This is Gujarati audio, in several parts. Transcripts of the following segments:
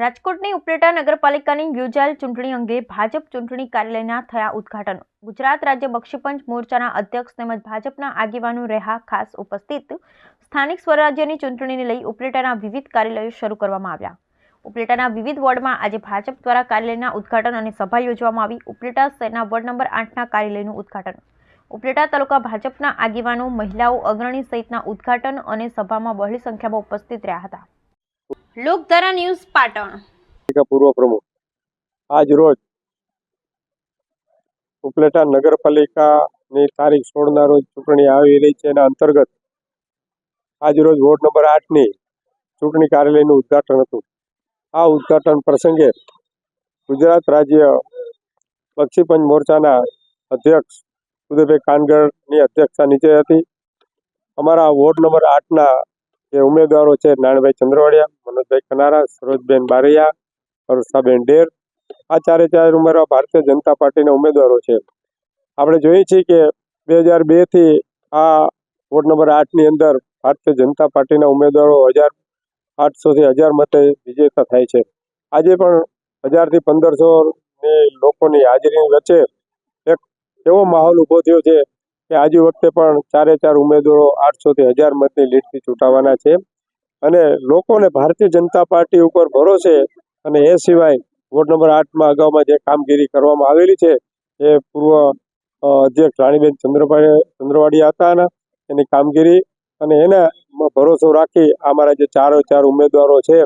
રાજકોટની ઉપલેટા નગરપાલિકાની યોજાયેલ ચૂંટણી અંગે ભાજપ ચૂંટણી કાર્યાલયના થયા ઉદઘાટન. ગુજરાત રાજ્ય બક્ષીપંચ મોરચાના અધ્યક્ષ તેમજ ભાજપના આગેવાનો રહ્યા ખાસ ઉપસ્થિત. સ્થાનિક સ્વરાજ્યની ચૂંટણીને લઈ ઉપલેટાના વિવિધ કાર્યાલયો શરૂ કરવામાં આવ્યા. ઉપલેટાના વિવિધ વોર્ડમાં આજે ભાજપ દ્વારા કાર્યાલયના ઉદ્ઘાટન અને સભા યોજવામાં આવી. ઉપલેટા શહેરના વોર્ડ નંબર આઠના કાર્યાલયનું ઉદઘાટન. ઉપલેટા તાલુકા ભાજપના આગેવાનો, મહિલાઓ, અગ્રણી સહિતના ઉદ્ઘાટન અને સભામાં બહોળી સંખ્યામાં ઉપસ્થિત રહ્યા હતા. લોકધારા ન્યૂઝ પાટણ. પૂર્વ પ્રમુખ. આજ રોજ ઉપલેટા નગરપાલિકાની તારીખ સોળના રોજ ચૂંટણી આવી રહી છે. એના અંતર્ગત આજ રોજ વોર્ડ નંબર આઠની ચૂંટણી કાર્યાલયનું ઉદ્ઘાટન હતું. આ ઉદ્ઘાટન પ્રસંગે ગુજરાત રાજ્ય બક્ષીપંચ મોરચાના અધ્યક્ષ ઉદયભાઈ કાનગડની અધ્યક્ષતા નીચે હતી. અમારા વોર્ડ નંબર આઠના જે ઉમેદવારો છે નાણભાઈ ચંદ્રવાડિયા, મનોજભાઈ ખનારા સરોજબેન બારૈયા હર્ષાબેન ડેર આ ચારે ચાર ઉમેરવા ભારતીય જનતા પાર્ટીના ઉમેદવારો છે. આપણે જોઈએ છીએ કે બે હજાર બેથી આ વોર્ડ નંબર આઠની અંદર ભારતીય જનતા પાર્ટીના ઉમેદવારો હજાર આઠસોથી હજાર મતે વિજેતા થાય છે. આજે પણ હજારથી પંદરસો ની લોકોની હાજરી વચ્ચે એક એવો માહોલ ઊભો થયો છે કે આજે વખતે પણ ચારે ચાર ઉમેદવારો આઠસોથી હજાર મતની લીડથી ચૂંટાવાના છે. અને લોકોને ભારતીય જનતા પાર્ટી ઉપર ભરોસે અને એ સિવાય વોર્ડ નંબર આઠમાં અગાઉમાં જે કામગીરી કરવામાં આવેલી છે, એ પૂર્વ અધ્યક્ષ રાણીબેન ચંદ્રભાઈ, ચંદ્રવાડિયા હતા એની કામગીરી અને એના ભરોસો રાખી અમારા જે ચારો ચાર ઉમેદવારો છે,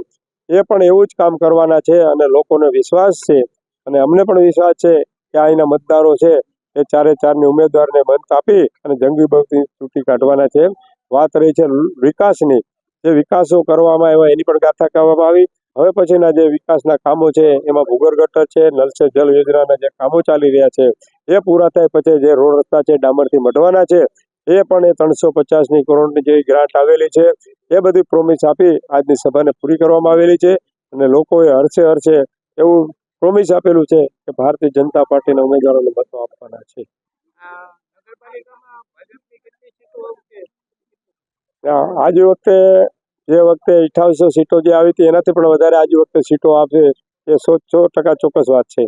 એ પણ એવું જ કામ કરવાના છે અને લોકોને વિશ્વાસ છે. અને અમને પણ વિશ્વાસ છે કે અહીંના મતદારો છે એ ચારે ચારની ઉમેદવારને મત આપી અને જંગી બગથી ચૂંટી કાઢવાના છે. વાત રહી છે વિકાસની. જે વિકાસો કરવામાં આવ્યા એની પણ ગાથા કહેવામાં આવી. હવે પછીના જે વિકાસના કામો છે એમાં ગટર છે નલ સે જલ યોજનાના જે કામો ચાલી રહ્યા છે, એ પૂરા થાય પછી જે રોડ રસ્તા છે ડામરથી મઢવાના છે, એ પણ એ ત્રણસો પચાસની કરોડની જે ગ્રાન્ટ આવેલી છે, એ બધી પ્રોમિસ આપી આજની સભાને પૂરી કરવામાં આવેલી છે અને લોકોએ હરશે હરશે એવું પ્રોમિસ આપેલું છે કે ભારતીય જનતા પાર્ટીના ઉમેદવારોને મતો આપવાના છે. આજ વખતે જે વખતે અઠાવીસો સીટો જે આવી હતી, એનાથી પણ વધારે આજ વખતે સીટો આપશે એ સો સો ટકા ચોક્કસ વાત છે.